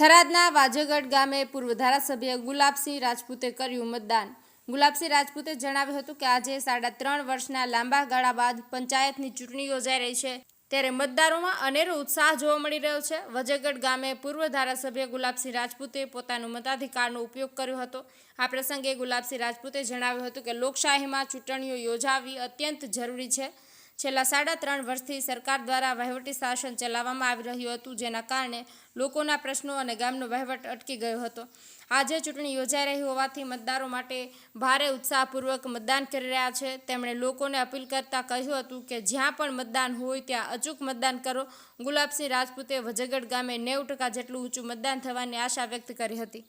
થરાદના વાજગઢ ગામે પૂર્વ ધારાસભ્ય ગુલાબસિંહ રાજપૂતે કર્યું મતદાન. ગુલાબસિંહ રાજપૂતે જણાવ્યું હતું કે આજે સાડા ત્રણ વર્ષના લાંબા ગાળા બાદ પંચાયતની ચૂંટણી યોજાઈ રહી છે. ત્યારે મતદારોમાં અનેરો ઉત્સાહ જોવા મળી રહ્યો છે. વજગઢ ગામે પૂર્વ ધારાસભ્ય ગુલાબસિંહ રાજપૂતે પોતાનો મતાધિકારનો ઉપયોગ કર્યો હતો. આ પ્રસંગે ગુલાબસિંહ રાજપૂતે જણાવ્યું હતું કે લોકશાહીમાં ચૂંટણીઓ યોજાવી અત્યંત જરૂરી છે. છેલ્લા સાડા ત્રણ વર્ષથી સરકાર દ્વારા વહીવટી શાસન ચલાવવામાં આવી રહ્યું હતું, જેના કારણે લોકોના પ્રશ્નો અને ગામનો વહીવટ અટકી ગયો હતો. આજે ચૂંટણી યોજાઈ રહી હોવાથી મતદારો માટે ભારે ઉત્સાહપૂર્વક મતદાન કરી રહ્યા છે. તેમણે લોકોને અપીલ કરતા કહ્યું હતું કે, જ્યાં પણ મતદાન હોય, ત્યાં અચૂક મતદાન કરો. ગુલાબસિંહ રાજપૂતે વજગઢ ગામે નેવું ટકા જેટલું ઊંચું મતદાન થવાની આશા વ્યક્ત કરી હતી.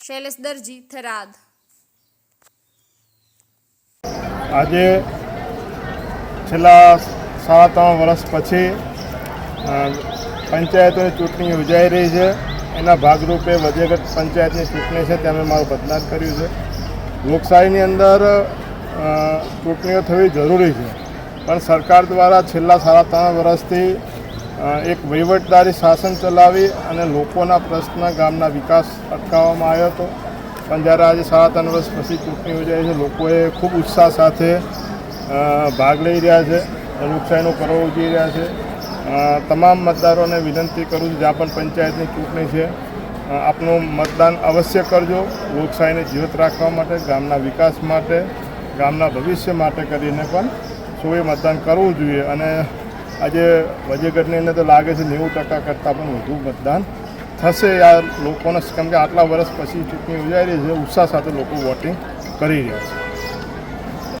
શૈલેષ દરજી, થરાદ. આજે છેલ્લા સાડા ત્રણ વર્ષ પછી પંચાયતોની ચૂંટણી યોજાઈ રહી છે. એના ભાગરૂપે વજેગઢ પંચાયતની ચૂંટણી છે ત્યાં મેં મારું મતદાન કર્યું છે. લોકશાહીની અંદર ચૂંટણીઓ થવી જરૂરી છે. પણ સરકાર દ્વારા છેલ્લા સાડા ત્રણ વર્ષથી એક વહીવટદારી શાસન ચલાવી અને લોકોના પ્રશ્ન ગામના વિકાસ અટકાવવામાં આવ્યો હતો. પણ જ્યારે આજે સાડા ત્રણ વર્ષ પછી ચૂંટણી યોજાઈ છે, લોકોએ ખૂબ ઉત્સાહ સાથે ભાગ લઈ રહ્યા છે લોકશાહીનો પર્વ ઉજવી રહ્યા છે. તમામ મતદારોને વિનંતી કરું છું, જ્યાં પણ પંચાયતની ચૂંટણી છે આપનું મતદાન અવશ્ય કરજો. લોકશાહીને જીવત રાખવા માટે, ગામના વિકાસ માટે, ગામના ભવિષ્ય માટે કરીને પણ સૌએ મતદાન કરવું જોઈએ. અને આજે વજેગઢની અંદર તો લાગે છે નેવું ટકા કરતાં પણ વધુ મતદાન થશે. આ લોકોને કેમ કે આટલા વર્ષ પછી ચૂંટણી યોજાઈ રહી છે, ઉત્સાહ સાથે લોકો વોટિંગ કરી રહ્યા છે.